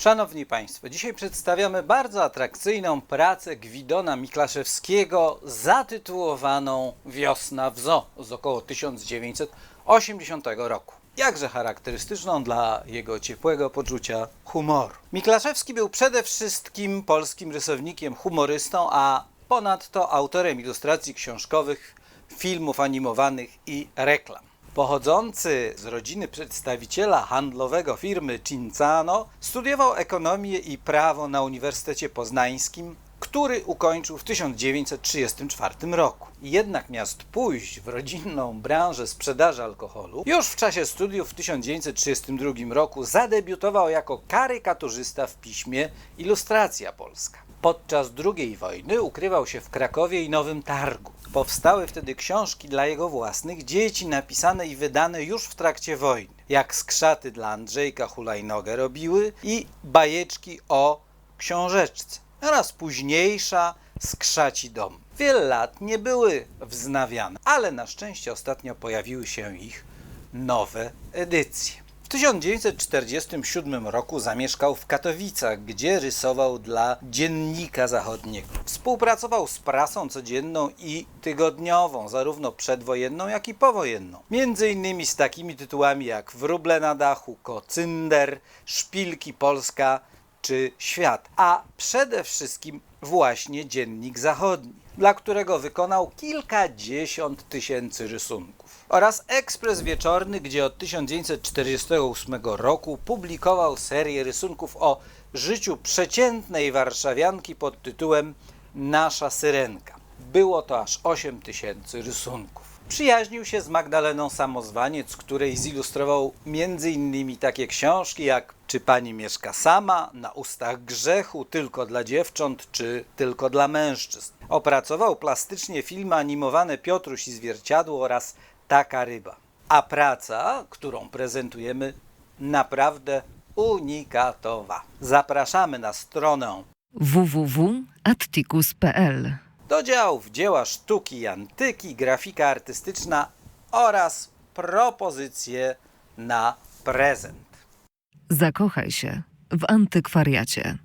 Szanowni Państwo, dzisiaj przedstawiamy bardzo atrakcyjną pracę Gwidona Miklaszewskiego zatytułowaną Wiosna w Zoo z około 1980 roku. Jakże charakterystyczną dla jego ciepłego poczucia humoru. Miklaszewski był przede wszystkim polskim rysownikiem, humorystą, a ponadto autorem ilustracji książkowych, filmów animowanych i reklam. Pochodzący z rodziny przedstawiciela handlowego firmy Cinzano, studiował ekonomię i prawo na Uniwersytecie Poznańskim, który ukończył w 1934 roku. Jednak miast pójść w rodzinną branżę sprzedaży alkoholu, już w czasie studiów w 1932 roku zadebiutował jako karykaturzysta w piśmie Ilustracja Polska. Podczas II wojny ukrywał się w Krakowie i Nowym Targu. Powstały wtedy książki dla jego własnych dzieci, napisane i wydane już w trakcie wojny, jak skrzaty dla Andrzejka Hulajnogę robiły i bajeczki o książeczce oraz późniejsza skrzaci dom. Wiele lat nie były wznawiane, ale na szczęście ostatnio pojawiły się ich nowe edycje. W 1947 roku zamieszkał w Katowicach, gdzie rysował dla Dziennika Zachodniego. Współpracował z prasą codzienną i tygodniową, zarówno przedwojenną, jak i powojenną. Między innymi z takimi tytułami jak Wróble na dachu, Kocynder, Szpilki Polska czy Świat, a przede wszystkim właśnie Dziennik Zachodni, dla którego wykonał kilkadziesiąt tysięcy rysunków. Oraz Ekspres Wieczorny, gdzie od 1948 roku publikował serię rysunków o życiu przeciętnej warszawianki pod tytułem Nasza Syrenka. Było to aż 8 tysięcy rysunków. Przyjaźnił się z Magdaleną Samozwaniec, której zilustrował m.in. takie książki jak Czy pani mieszka sama, Na ustach grzechu, Tylko dla dziewcząt czy Tylko dla mężczyzn. Opracował plastycznie filmy animowane Piotruś i Zwierciadło oraz Taka ryba. A praca, którą prezentujemy, naprawdę unikatowa. Zapraszamy na stronę www.atticus.pl do działów dzieła sztuki i antyki, grafika artystyczna oraz propozycje na prezent. Zakochaj się w antykwariacie.